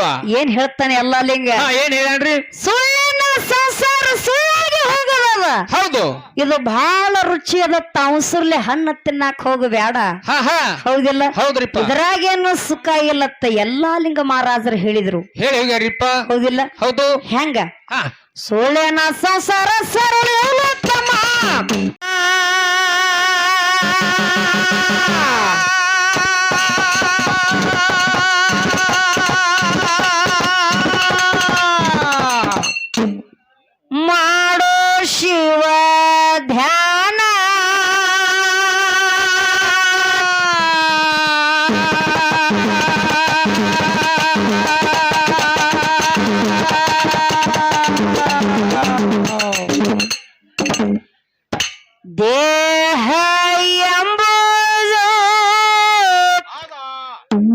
ಹೌದ್ರಿಪ್ಪ ಏನ್ ಹೇಳ್ತಾನೆ ಎಲ್ಲ ಲಿಂಗ? ಹಾ ಏನ್ ಹೇಳ್ರಿ ಸುಳ್ಳಿನ ಸಂಸಾರ ಸುಳ್ಳಾಗಿ ಹೋಗಲ್ಲ ಹೌದು. ಇದು ಬಹಳ ರುಚಿ ಅದ ತಾವಸರ್ಲೆ ಹಣ್ಣು ತಿನ್ನಾಕ ಹೋಗಬೇಡ. ಹೌದಿಲ್ಲ? ಹೌದ್ರಿಪ್ಪ. ಇದ್ರಾಗೇನು ಸುಖ ಇಲ್ಲತ್ತ ಎಲ್ಲಾ ಲಿಂಗ ಮಹಾರಾಜರು ಹೇಳಿದ್ರು. ಹೇಳಿ ಹೋಗ್ಯಾರಿಪ್ಪ ಹೌದಿಲ್ಲ? ಹೌದು. ಹೆಂಗ? ಸುಳ್ಳಿನ ಸಂಸಾರ ಸರಳ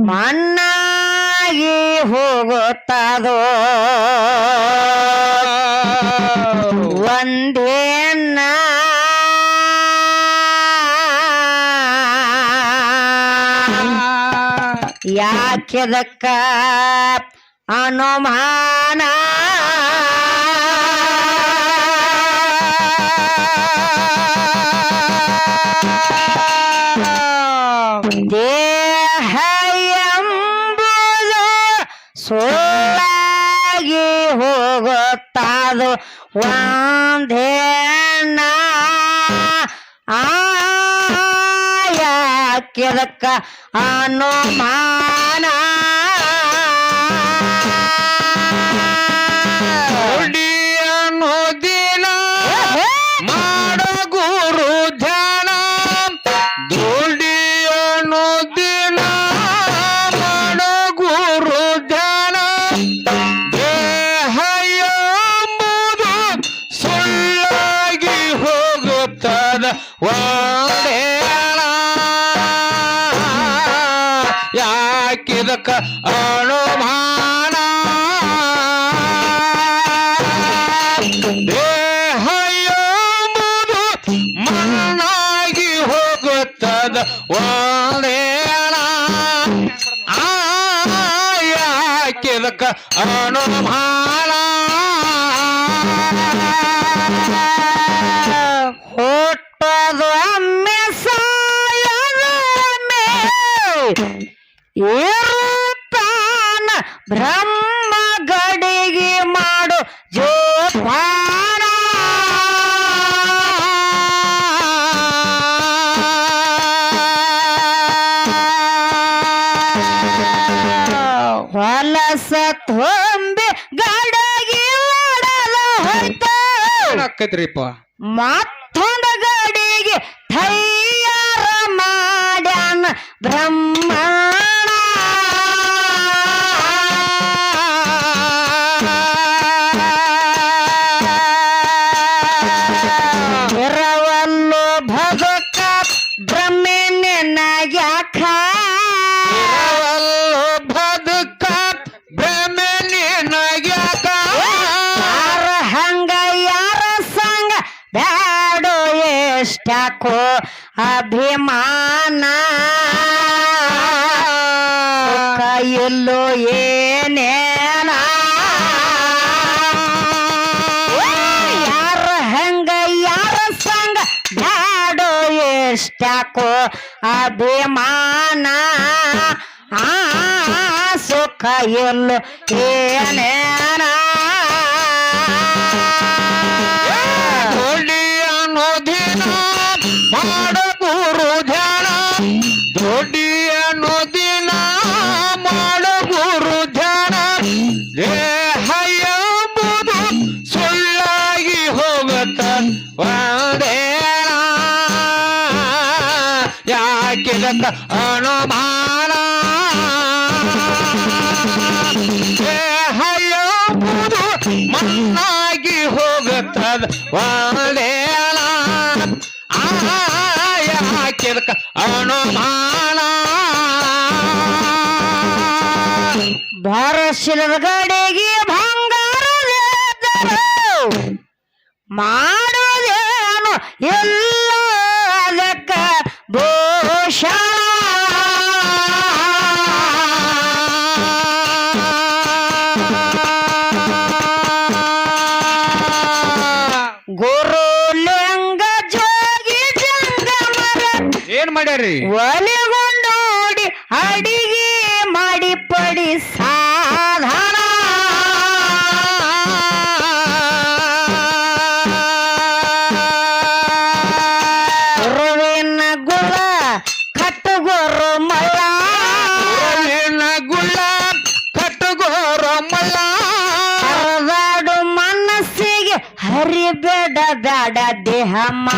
ಮಣ್ಣಾಗಿ ಹೋಗುತ್ತದೋ? ಒಂದೇನ ಯಾಕೆದಕ್ಕ ಅನುಮಾನ? ದೇಹ ಸುಳ್ಳಾಗಿ ಹೋಗುತ್ತಾದು. ಒಂದೇನ ಆಯಾಕ್ಯದಕ್ಕ ಅನುಮಾನ? ಹೋಗುತ್ತದ ಒಂದೇಣ ಆ ಯಾಕಿದಕ್ಕ ಅನುಮಾನ. ಹೊಲಸ ಗಾಡಾಗಿ ಒಡಲ ಹೋಯ್ತು ಏನಾಕೈತ್ರಿಪ್ಪ ಮತ್ತೊಂದು ಗಡಿಗೆ ತಯ್ಯಾರ ಮಾಡ್ಯಾನ ಬ್ರಹ್ಮಣ ಎಷ್ಟಾಕೋ ಅಭಿಮಾನ. ಕೈಯಲ್ಲೋ ಏನೇನ? ಯಾರ ಹಂಗ, ಯಾರ ಸಂಗ? ಬ್ಯಾಡೋ ಎಷ್ಟ್ಯಾಕೋ ಅಭಿಮಾನ. ಆ ಸುಖ ಎಲ್ಲೋ ಏನೇನ? ಅನ್ನೋದಿನ ಮಾಡ ಗುರು ಧ್ಯಾನ ದೊಡ್ಡಿ ಅನ್ನೋದಿನ ಮಾಡ ಗುರು ಧ್ಯಾನ ದೇಹ ಎಂಬುದು ಸುಳ್ಳಾಗಿ ಹೋಗುತ್ತ ಒಂದೇನ ಯಾಕಿದಕ್ಕ ಅನುಮಾನ ಶಿಲದ ಗಡಿಗೆ ಬಂಗಾರ ಮಾಡುವುದೇನು ಎಲ್ಲದಕ್ಕ ಭೂಷ ಗುರು ಲಿಂಗ ಜೋಗಿ ಜಂಗಮರ. ಏನ್ ಮಾಡ್ಯಾರಿ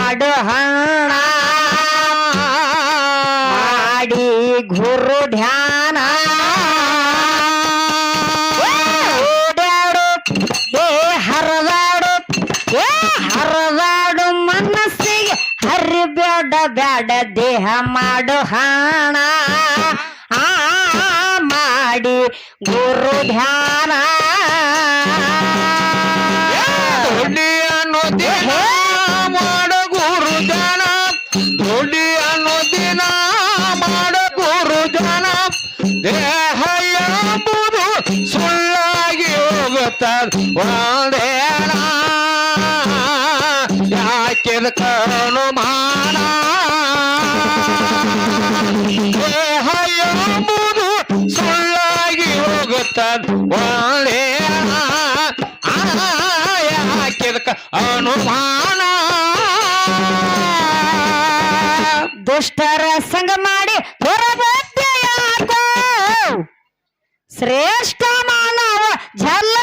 ಮಾಡು ಹಣ ಮಾಡಿ ಗುರು ಧ್ಯಾನ. ಓಡಾಡು ಏ ಹರದಾಡು ಏ ಹರದಾಡು ಮನಸ್ಸಿಗೆ ಹರಿಬೇಡ ಬೇಡ ದೇಹ ಮಾಡು ಹಣ. ಆ, ಮಾಡಿ ಗುರು ಧ್ಯಾನ. ಹೋಗುತ್ತದೆ ಒಂದೇನ ಯಾಕೆದ ಕರುಣು ಮಾನ ಎಂಬುದು ಸುಳ್ಳಾಗಿ ಹೋಗುತ್ತದ ಒಂದೇನ ಯಾಕೆದಕ ಅನುಮಾನ ದುಷ್ಟರ ಸಂಗ ಮಾಡಿ ಹೊರಬದ್ದೆಯಾಗೋ ಶ್ರೇಷ್ಠ ಮಾನವ ಜನ್ಮ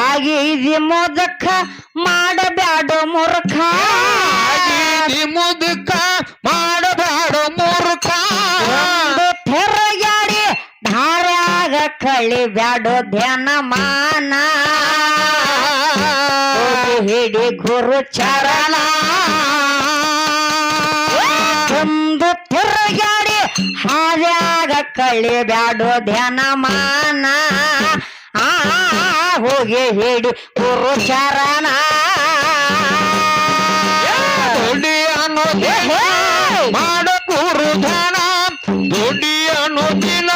ಆಗಿದೆ ಮುದಕ ಮಾಡಬ್ಯಾಡ ಮೂರ್ಖ. ಆಗೀದಿ ಮುದುಕ ಮಾಡಬ್ಯಾಡ ಮೂರ್ಖ. ಧಾರಾಗ ಧಾರ್ಯಾಗ ಕಳಿಬ್ಯಾಡೋ ಧ್ಯಾನ ಮಾನ ಹಿಡಿ ಗುರು ಚರಣ. ಒಂದು ತಿರುಗಾಡಿ ಹಾದ್ಯಾಗ ಕಳಿಬ್ಯಾಡೋ ಧ್ಯಾನ ಮಾನ ಆ ಹೋಗಿ ಹೇಳಿ ಗುರು ದುಡಿಯನ್ನು ಮಾಡ ಗುರು ಧ್ಯಾನ ದುಡಿ ಅನ್ನೋ ದಿನ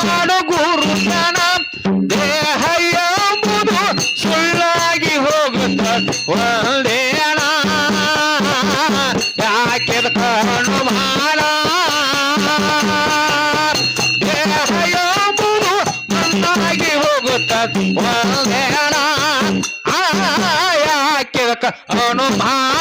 ಮಾಡ ಗುರು ಧ್ಯಾನ ದೇಹ ಎಂಬುದು ಸುಳ್ಳಾಗಿ ಹೋಗುತ್ತ ಒಂದೇನ ಯಾಕೆದ ಕಾಣು ದೇಹ ಯಾಕೆದಕ ಅನುಮಾನ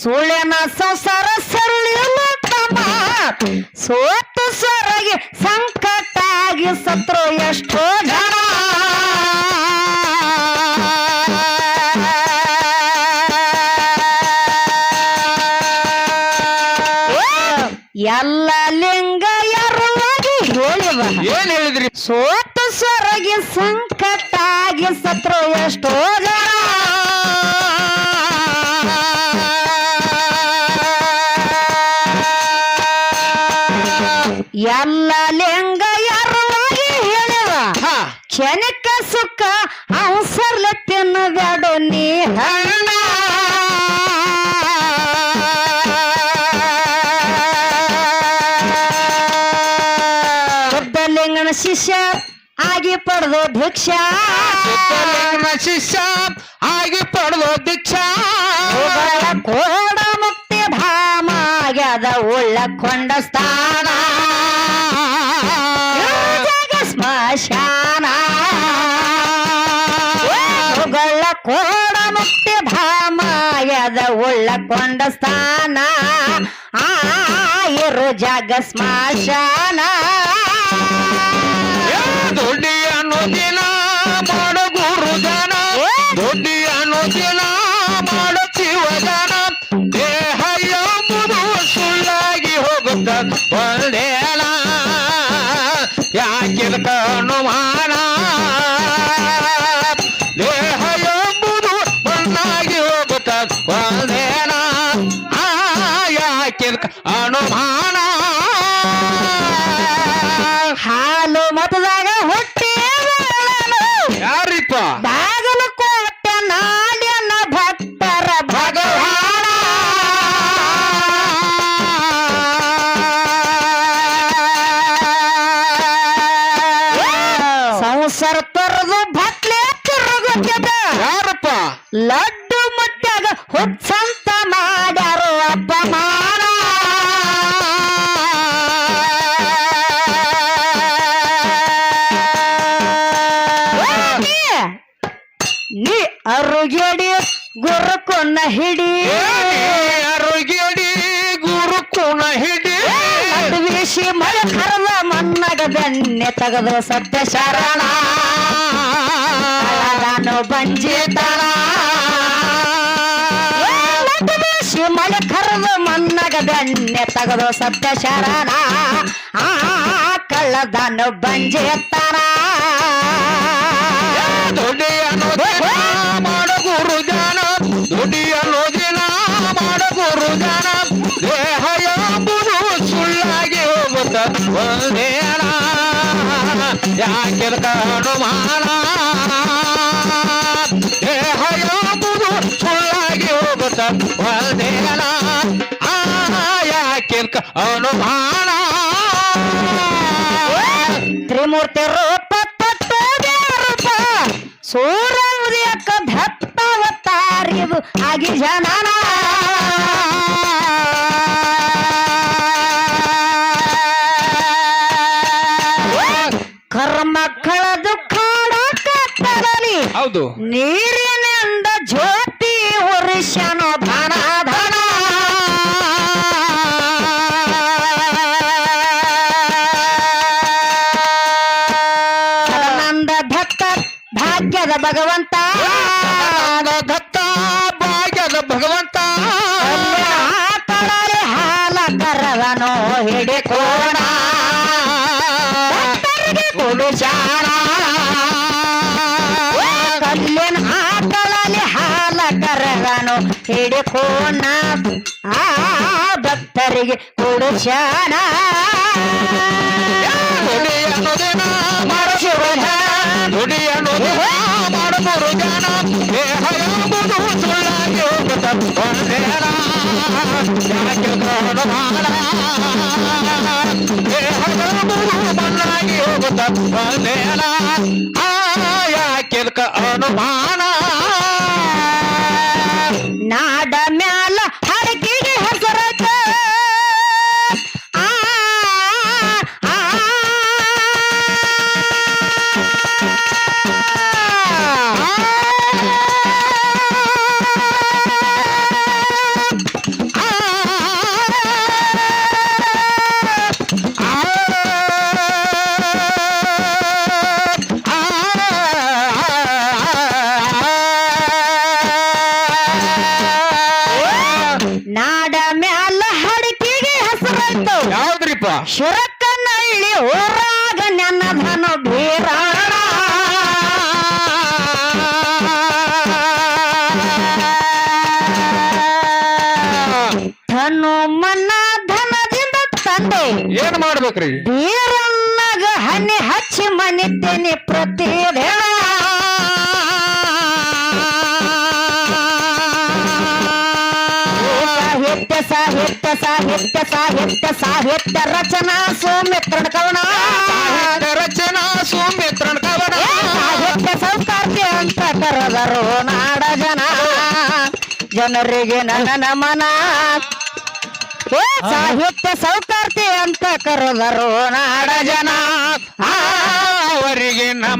ಸುಳ್ಳಿನ ಸಂಸಾರ ಸರಳಿಲ್ಲ ತಮ್ಮ ಸೋತು ಸರಗಿ ಸಂಕಟ ಆಗಿ ಸತ್ರು ಎಷ್ಟೋ ಜನ. ಎಲ್ಲ ಲಿಂಗ ಯಾರು ಹೇಳಿವ? ಏನ್ ಹೇಳಿದ್ರಿ? ಸೋತು ಸೊರಗಿ ಸಂಕಟ ಆಗಿ ಸತ್ರು ಎಷ್ಟೋ ಜನ. ಎಲ್ಲ ಲಿಂಗ ಯಾರವಾಗಿ ಹೇಳಿವ ಹಾ. ಕ್ಷಣಿಕ ಸುಖ ಅವಸರ್ಲೆ ತಿನ್ನಬೇಡು ನೀ. ಹಣ ಶುದ್ಧಲಿಂಗನ ಶಿಷ್ಯ ಆಗಿ ಪಡೆದು ಭಿಕ್ಷಾ. ಸುತ್ತಲಿಂಗನ ಶಿಷ್ಯ ಆಗಿ ಪಡೆದು ಭಿಕ್ಷ. ಕೋಡ ಮುಕ್ತಿ ಧಾಮಾಗ ಮಾಯದ ಉಳ್ಳಕೊಂಡ ಸ್ಥಾನ. ಧಾಮಾಯದ ಉಳ್ಳಕೊಂಡ ಸ್ಥಾನ ಆ ಇರು ಜಾಗ ಸ್ಮಶಾನ. Bye. ಅರುಗೇಡಿ ಗುರುಕೊನ್ನ ಹಿಡಿ. ಆರೋಗ್ಯಡಿ ಗುರು ಕುಣ ಹಿಡಿ. ಬೀಸಿ ಮಳೆ ಕರೆದ ಮಣ್ಣಗ ಬೆಣ್ಣೆ ತೆಗೆದು ಸತ್ಯ ಶರಣ ಬಂಜಿತನ ಬೀಸಿ ಮಳೆ ಕರೆದು ಮಣ್ಣಗ ಬೆಣ್ಣೆ ತೆಗೆದು ಸತ್ಯ ಶರಣ ಆ ಕಳ್ಳದನು ಬಂಜಿತನ ದೊಡ್ಡಿ ಅನ್ನೋದಿನ ಹೋಗುತ್ತ ಯಾಕೆ ಯಾಕೆ ಅನುಮಾನ ದೇಹ ಎಂಬುದು ಸುಳ್ಳಾಗಿ ಹೋಗುತ್ತ ಬಂದೇನ ಯಾಕೆ ಅನುಮಾನ? ತ್ರಿಮೂರ್ತಿ ರೂಪ ರೂಪ ಸೂರ ಉದಯಕ್ಕ ದತ್ತಾವತಾರಿದು ಆಗಿ ಜನನ ಭಗವಂತ. ದತ್ತ ಭಾಗ್ಯದ ಭಗವಂತ. ಹಾಲ ಕರವನು ಹಿಡಿಕೋಣ ಕುಡಿಸಾಣ ಕಲ್ಲಿನ ಆಕಳಲ್ಲಿ ಹಾಲ ಕರವನು ಹಿಡಿಕೋಣ ಆ ಭಕ್ತರಿಗೆ ಕುಡಿಸಾಣ ನುಡಿ ಅನ್ನೋದೇನ ನುಡಿ ಅನ್ನೋದೇನ ಮಾಡಬರು ಜನ. ಯಾಕೆ ಅನುಮಾನ. ಶಿರಕ್ಕನಹಳ್ಳಿ ಊರಾಗ ನನ್ನ ಧನ ಬೀರಾಣ ಧನು ಮನ ಧನದಿಂದ ತಂದೆ ಏನ್ ಮಾಡ್ಬೇಕ್ರಿ? ಬೀರನ್ನಗ ಸಾಹಿತ್ಯ ಸಾಹಿತ್ಯ ಸಾಹಿತ್ಯ ರಚನಾ ಸೌಮಿತ್ರನ ಕವನ. ಸಾಹಿತ್ಯ ರಚನಾ ಸೌಮಿತ್ರನ್ ಕವನ. ಸಾಹಿತ್ಯ ಸಂಸ್ಕಾರ್ತಿ ಅಂತ ಕರೆದರು ನಾಡ ಜನ. ಜನರಿಗೆ ನನ್ನ ನಮನ. ಸಾಹಿತ್ಯ ಸೌಕಾರ್ತಿ ಅಂತ ಕರೆದರು ನಾಡ ಜನ. ಅವರಿಗೆ ನಮ್ಮ